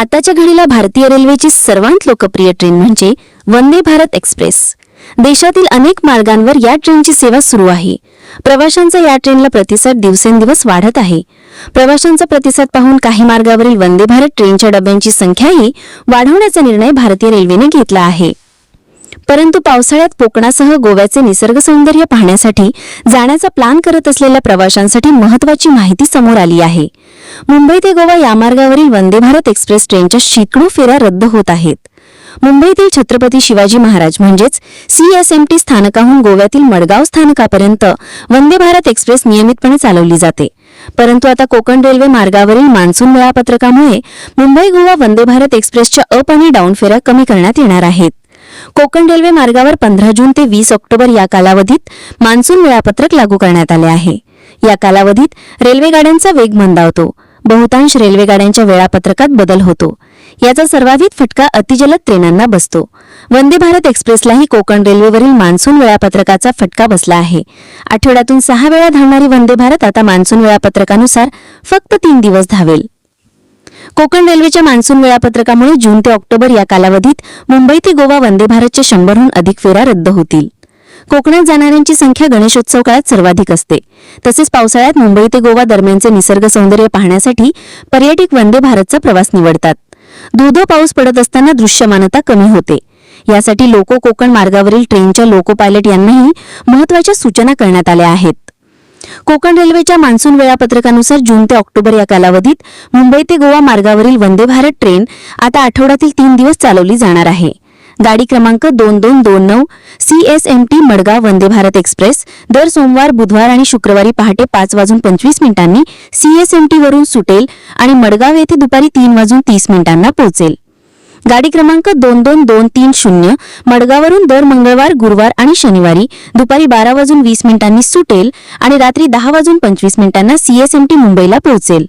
आताच्या घडीला भारतीय रेल्वेची सर्वात लोकप्रिय ट्रेन म्हणजे वंदे भारत एक्सप्रेस. देशातील अनेक मार्गांवर या ट्रेनची सेवा सुरू आहे. प्रवाशांचा या ट्रेनला प्रतिसाद दिवसेंदिवस वाढत आहे. प्रवाशांचा प्रतिसाद पाहून काही मार्गावरील वंदे भारत ट्रेनच्या डब्यांची संख्याही वाढवण्याचा निर्णय भारतीय रेल्वेने घेतला आहे. परंतु पावसाळ्यात कोकणासह गोव्याचे निसर्ग सौंदर्य पाहण्यासाठी जाण्याचा प्लान करत असलेल्या प्रवाशांसाठी महत्वाची माहिती समोर आली आहे. मुंबई ते गोवा या मार्गावरील वंदे भारत एक्सप्रेस ट्रेनच्या शेकडो फेऱ्या रद्द होत आहेत. मुंबईतील छत्रपती शिवाजी महाराज म्हणजेच सीएसएमटी स्थानकाहून गोव्यातील मडगाव स्थानकापर्यंत वंदे भारत एक्सप्रेस नियमितपणे चालवली जाते. परंतु आता कोकण रेल्वे मार्गावरील मान्सून वेळापत्रकामुळे मुंबई गोवा वंदे भारत एक्सप्रेसच्या अप आणि डाऊन फेऱ्या कमी करण्यात येणार आहेत. कोकण रेल्वे मार्गावर पंधरा जून ते वीस ऑक्टोबर या कालावधीत मान्सून वेळापत्रक लागू करण्यात आले आहे. या कालावधीत रेल्वेगाड्यांचा वेग मंदावतो. बहुतांश रेल्वेगाड्यांच्या वेळापत्रकात बदल होतो. याचा सर्वाधिक फटका अतिजलद ट्रेनांना बसतो. वंदे भारत एक्सप्रेसलाही कोकण रेल्वेवरील मान्सून वेळापत्रकाचा फटका बसला आहे. आठवड्यातून सहा वेळा धावणारी वंदे भारत आता मान्सून वेळापत्रकानुसार फक्त तीन दिवस धावेल. कोकण रेल्वेच्या मान्सून वेळापत्रकामुळे जून ते ऑक्टोबर या कालावधीत मुंबई ते गोवा वंदे भारतच्या शंभरहून अधिक फेऱ्या रद्द होतील. कोकणात जाणाऱ्यांची संख्या गणेशोत्सव काळात सर्वाधिक असते. तसेच पावसाळ्यात मुंबई ते गोवा दरम्यानचे निसर्ग सौंदर्य पाहण्यासाठी पर्यटक वंदे भारतचा प्रवास निवडतात. धोधो पाऊस पडत असताना दृश्यमानता कमी होते. यासाठी लोको कोकण मार्गावरील ट्रेनच्या लोको पायलट यांनाही महत्त्वाच्या सूचना करण्यात आल्या आहेत. कोकण रेल्वेच्या मान्सून वेळापत्रकानुसार जून ते ऑक्टोबर या कालावधीत मुंबई ते गोवा मार्गावरील वंदे भारत ट्रेन आता आठवड्यातील तीन दिवस चालवली जाणार आहे. गाडी क्रमांक दोन दोन दोन नऊ C S M T Madgaon Vande Bharat express. दर सोमवार बुधवार आणि शुक्रवारी पहाटे पाच वाजून पंचवीस मिनिटांनी एम वरून सुटेल आणि मडगाव येथे दुपारी तीन वाजून तीस मिनिटांना पोहोचेल. गाडी क्रमांक दोन दोन दोन तीन शून्य मडगावरून दर मंगळवार गुरुवार आणि शनिवारी दुपारी बारा वाजून वीस मिनिटांनी सुटेल आणि रात्री दहा वाजून पंचवीस मिनिटांना सीएसएमटी मुंबईला पोहोचेल.